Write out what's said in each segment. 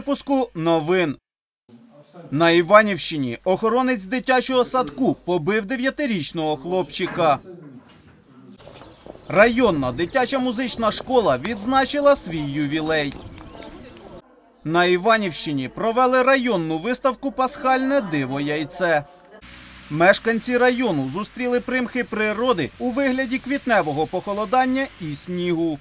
випуску новин. На Іванівщині охоронець дитячого садку побив дев'ятирічного хлопчика. Районна дитяча музична школа відзначила свій ювілей. На Іванівщині провели районну виставку Пасхальне диво яйце. Мешканці району зустріли примхи природи у вигляді квітневого похолодання і снігу.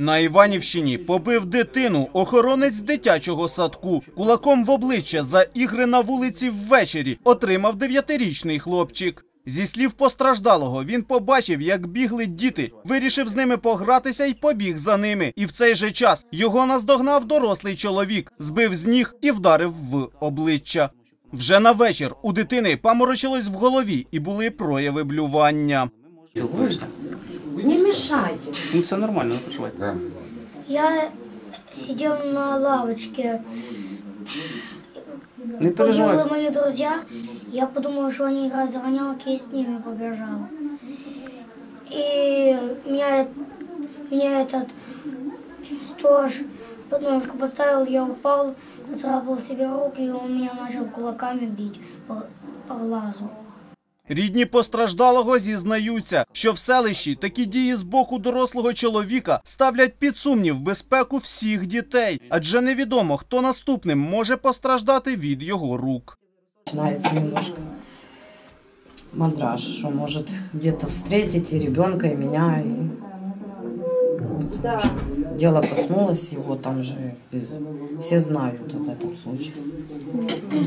На Іванівщині побив дитину охоронець дитячого садку. Кулаком в обличчя за ігри на вулиці ввечері отримав дев'ятирічний хлопчик. Зі слів постраждалого, він побачив, як бігли діти, вирішив з ними погратися і побіг за ними. І в цей же час його наздогнав дорослий чоловік, збив з ніг і вдарив в обличчя. Вже на вечір у дитини паморочилось в голові і були прояви блювання. Не мешайте. Ну, все нормально, не переживайте. Я сидел на лавочке. Не переживайте. Побежали мои друзья. Я подумала, что они играют в догонялки, и с ними побежал. И меня, меня этот сторож подножку поставил, я упал, поцарапал себе руки, и он меня начал кулаками бить по, по глазу. Рідні постраждалого зізнаються, що в селищі такі дії з боку дорослого чоловіка ставлять під сумнів безпеку всіх дітей, адже невідомо, хто наступним може постраждати від його рук. Начинается немножко мандраж, что может где-то встретить и ребенка, и меня. И... Дело коснулось его, там же все знают об этом случае.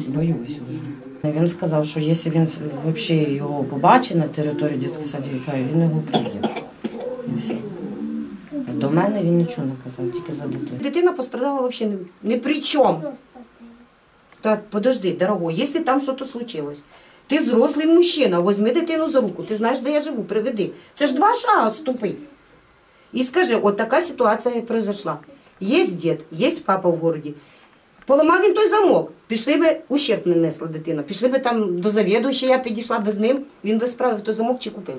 Боюсь уже. Він сказав, що якщо він взагалі його побачить на території дитячого садика, він його все. До мене він нічого не казав, тільки за дитину. Дитина пострадала ни, ни при чем. Так, подожди, дорогой, если там что-то случилось, ти взрослий мужчина, возьми дитину за руку, ти знаєш, де я живу, приведи. Це ж два шага ступить. І скажи, от така ситуація произошла. Є дід, є папа в городі. Поламав він той замок. Пішли би, ущерб не несла дитина. Пішли би там до завідувача, я підійшла би з ним, він би справив той замок чи купив.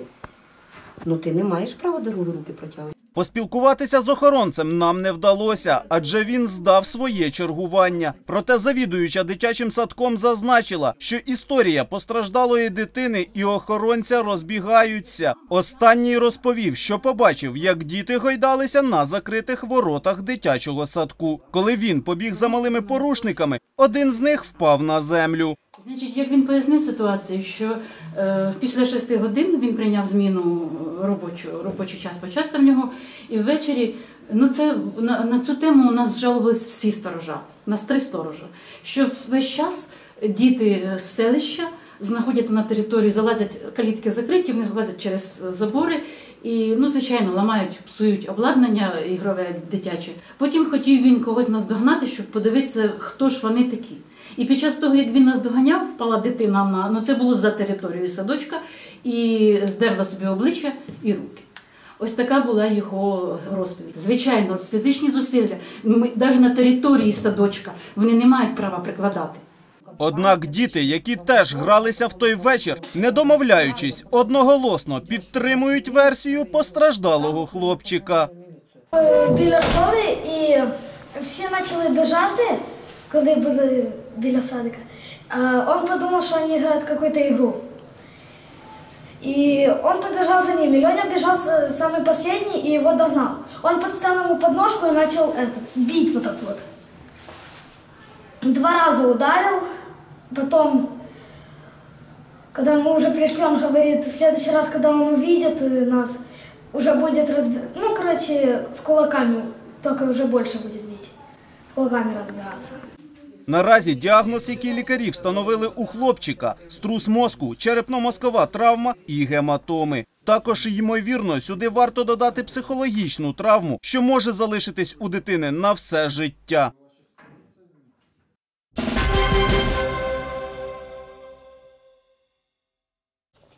Ну ти не маєш права дорогу руки протягувати. Поспілкуватися з охоронцем нам не вдалося, адже він здав своє чергування. Проте завідуюча дитячим садком зазначила, що історія постраждалої дитини і охоронця розбігаються. Останній розповів, що побачив, як діти гойдалися на закритих воротах дитячого садку. Коли він побіг за малими порушниками, один з них впав на землю. Значить, як він пояснив ситуацію, що після шести годин він прийняв зміну е, робочу, робочий час почався в нього, і ввечері ну це на, на цю тему у нас жалувались всі сторожа, у нас три сторожа. Що весь час діти е, з селища знаходяться на території, залазять калітки закриті, вони залазять через е, забори і, ну, звичайно, ламають, псують обладнання ігрове дитяче. Потім хотів він когось наздогнати, щоб подивитися, хто ж вони такі. І під час того, як він нас доганяв, впала дитина на ну це було за територією садочка, і здерла собі обличчя і руки. Ось така була його розповідь. Звичайно, фізичні зусилля, ми навіть на території садочка вони не мають права прикладати. Однак діти, які теж гралися в той вечір, не домовляючись, одноголосно підтримують версію постраждалого хлопчика. біля школи і всі почали біжати, коли були біля садика. А Он подумал, что они играют в какую-то игру. И он побежал за ними. Леня бежал самый последний и его догнал. Он подставил ему подножку и начал этот, бить вот так вот. Два раза ударил, потом, когда мы уже пришли, он говорит, в следующий раз, когда он увидит нас, уже будет разбираться. Ну, короче, с кулаками, только уже больше будет бить. С кулаками разбираться. Наразі діагноз, який лікарі встановили у хлопчика – струс мозку, черепно-мозкова травма і гематоми. Також, ймовірно, сюди варто додати психологічну травму, що може залишитись у дитини на все життя.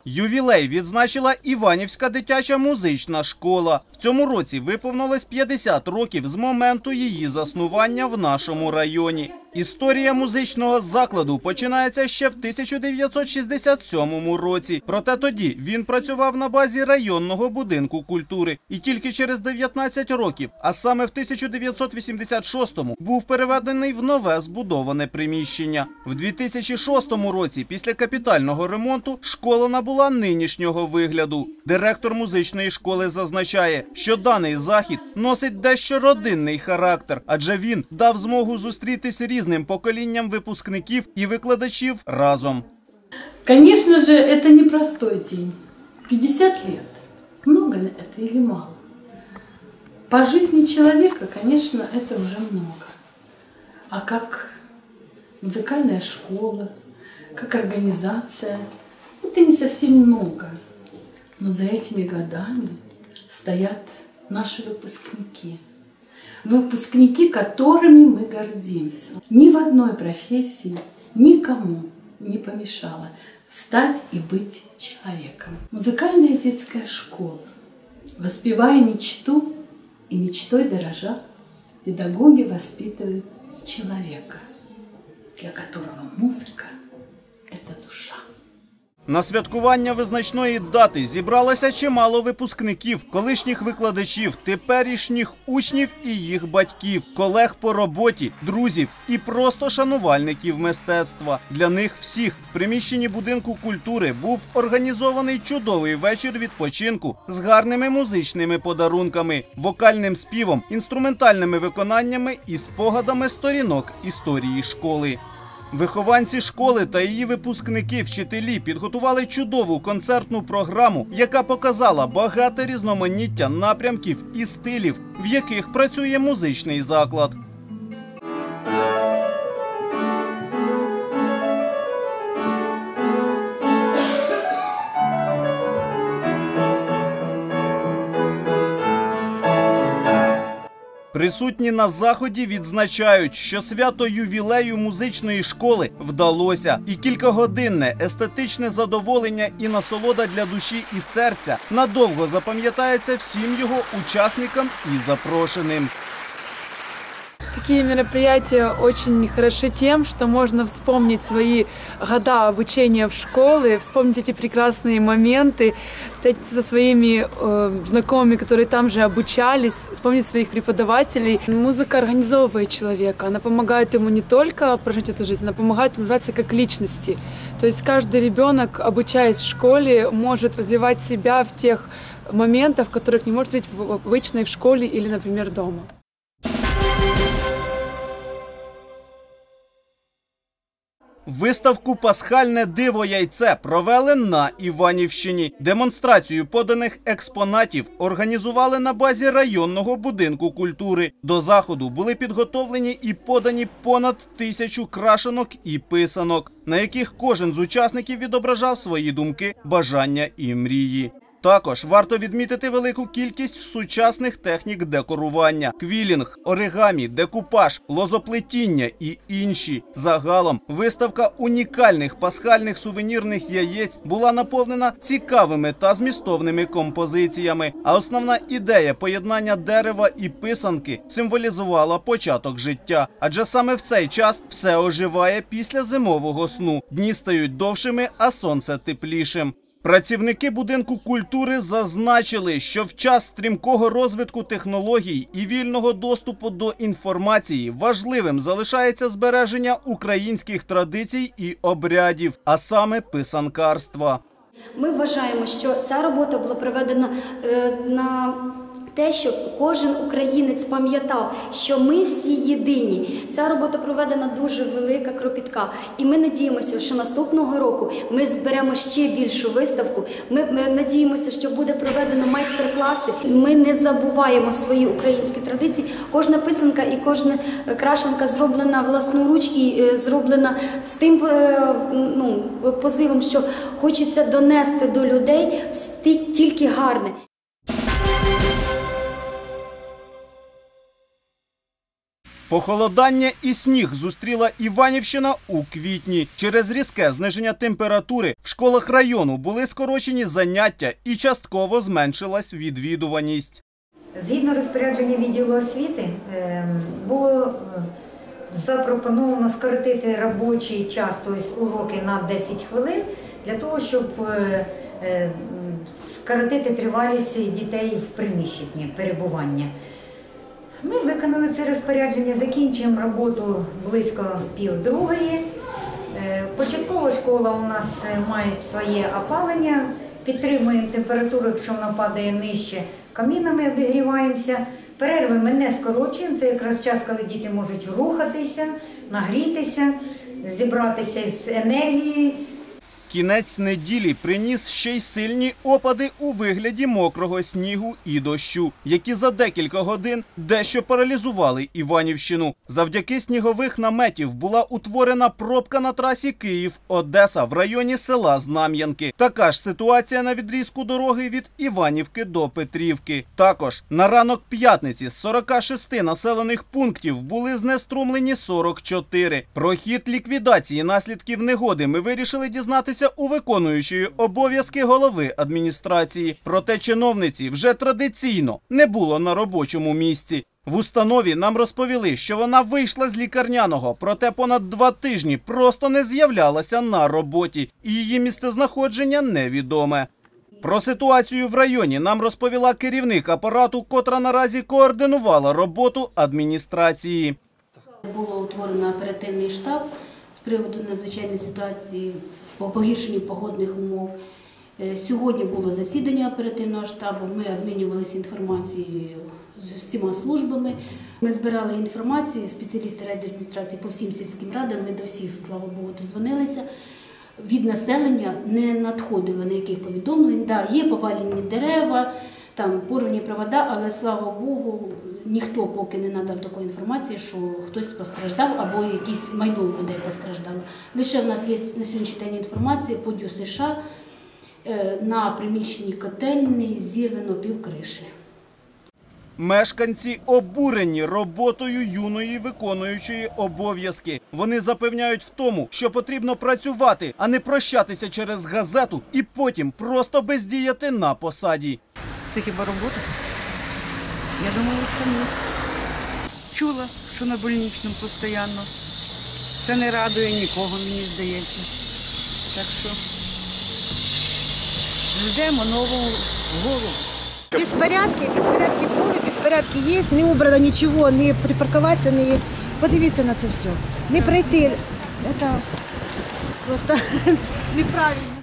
Ювілей відзначила Іванівська дитяча музична школа. В цьому році виповнилось 50 років з моменту її заснування в нашому районі. Історія музичного закладу починається ще в 1967 році. Проте тоді він працював на базі районного будинку культури. І тільки через 19 років, а саме в 1986-му, був переведений в нове збудоване приміщення. В 2006 році, після капітального ремонту, школа набула нинішнього вигляду. Директор музичної школи зазначає, що даний захід носить дещо родинний характер, адже він дав змогу зустрітись різним поколінням випускників і викладачів разом. Конечно же, это непростой день. 50 лет. Много ли это или мало? По жизни человека, конечно, это уже много. А как музыкальная школа, как организация, это не совсем много. Но за этими годами стоят наши выпускники. Выпускники, которыми мы гордимся. Ни в одной профессии никому не помешало встать и быть человеком. Музыкальная детская школа. Воспевая мечту и мечтой дорожа, педагоги воспитывают человека, для которого музыка – это душа. На святкування визначної дати зібралося чимало випускників, колишніх викладачів, теперішніх учнів і їх батьків, колег по роботі, друзів і просто шанувальників мистецтва. Для них всіх в приміщенні будинку культури був організований чудовий вечір відпочинку з гарними музичними подарунками, вокальним співом, інструментальними виконаннями і спогадами сторінок історії школи. Вихованці школи та її випускники, вчителі підготували чудову концертну програму, яка показала багате різноманіття напрямків і стилів, в яких працює музичний заклад. Присутні на заході відзначають, що свято ювілею музичної школи вдалося, і кількагодинне естетичне задоволення і насолода для душі і серця надовго запам'ятається всім його учасникам і запрошеним. Такие мероприятия очень хороши тем, что можно вспомнить свои года обучения в школе, вспомнить эти прекрасные моменты, встретиться со своими э, знакомыми, которые там же обучались, вспомнить своих преподавателей. Музыка организовывает человека, она помогает ему не только прожить эту жизнь, она помогает ему развиваться как личности. То есть каждый ребенок, обучаясь в школе, может развивать себя в тех моментах, которых не может быть в обычной в школе или, например, дома. Виставку Пасхальне диво яйце провели на Іванівщині. Демонстрацію поданих експонатів організували на базі районного будинку культури. До заходу були підготовлені і подані понад тисячу крашенок і писанок, на яких кожен з учасників відображав свої думки, бажання і мрії. Також варто відмітити велику кількість сучасних технік декорування: квілінг, оригамі, декупаж, лозоплетіння і інші. Загалом виставка унікальних пасхальних сувенірних яєць була наповнена цікавими та змістовними композиціями. А основна ідея поєднання дерева і писанки символізувала початок життя. Адже саме в цей час все оживає після зимового сну. Дні стають довшими, а сонце теплішим. Працівники будинку культури зазначили, що в час стрімкого розвитку технологій і вільного доступу до інформації важливим залишається збереження українських традицій і обрядів, а саме писанкарства. Ми вважаємо, що ця робота була проведена е, на те, щоб кожен українець пам'ятав, що ми всі єдині. Ця робота проведена дуже велика, кропітка. І ми надіємося, що наступного року ми зберемо ще більшу виставку. Ми, ми надіємося, що буде проведено майстер-класи. Ми не забуваємо свої українські традиції. Кожна писанка і кожна е, крашенка зроблена власноруч і е, зроблена з тим е, ну, позивом, що хочеться донести до людей тільки гарне. Похолодання і сніг зустріла Іванівщина у квітні. Через різке зниження температури в школах району були скорочені заняття і частково зменшилась відвідуваність. Згідно розпорядження відділу освіти, ем, було е, запропоновано скоротити робочий час, тобто уроки на 10 хвилин, для того, щоб е, е, м, скоротити тривалість дітей в приміщенні перебування. Ми виконали це розпорядження, закінчуємо роботу близько півдругої. Е, Початкова школа у нас е, має своє опалення, підтримуємо температуру, якщо вона падає нижче, камінами обігріваємося. Перерви ми не скорочуємо, це якраз час, коли діти можуть рухатися, нагрітися, зібратися з енергією. Кінець неділі приніс ще й сильні опади у вигляді мокрого снігу і дощу, які за декілька годин дещо паралізували Іванівщину. Завдяки снігових наметів була утворена пробка на трасі Київ-Одеса в районі села Знам'янки. Така ж ситуація на відрізку дороги від Іванівки до Петрівки. Також на ранок п'ятниці з 46 населених пунктів були знеструмлені 44. Про хід ліквідації наслідків негоди ми вирішили дізнатися у виконуючої обов'язки голови адміністрації. Проте чиновниці вже традиційно не було на робочому місці. В установі нам розповіли, що вона вийшла з лікарняного, проте понад два тижні просто не з'являлася на роботі, і її місцезнаходження невідоме. Про ситуацію в районі нам розповіла керівник апарату, котра наразі координувала роботу адміністрації. Було утворено оперативний штаб з приводу надзвичайної ситуації по погіршенню погодних умов. Е, Сьогодні було засідання оперативного штабу. Ми обмінювалися інформацією з усіма службами. Ми збирали інформацію, спеціалісти райдержадміністрації по всім сільським радам. Ми до всіх, слава Богу, дозвонилися. Від населення не надходило ніяких повідомлень. Да, є повалені дерева, там порвані провода, але слава Богу, ніхто поки не надав такої інформації, що хтось постраждав або якісь майно людей постраждало. Лише в нас є на сьогоднішній день інформація по ДЮ США е, на приміщенні котельні зірвано півкриші. Мешканці обурені роботою юної виконуючої обов'язки. Вони запевняють в тому, що потрібно працювати, а не прощатися через газету і потім просто бездіяти на посаді. Це хіба робота? Я думаю, що ні. Чула, що на больничному постійно. Це не радує нікого, мені здається. Так що ждемо нового голову. Беспорядки, беспорядки були, беспорядки є, не убрано нічого, не припаркуватися, не подивіться на це все. Не пройти. Це просто неправильно.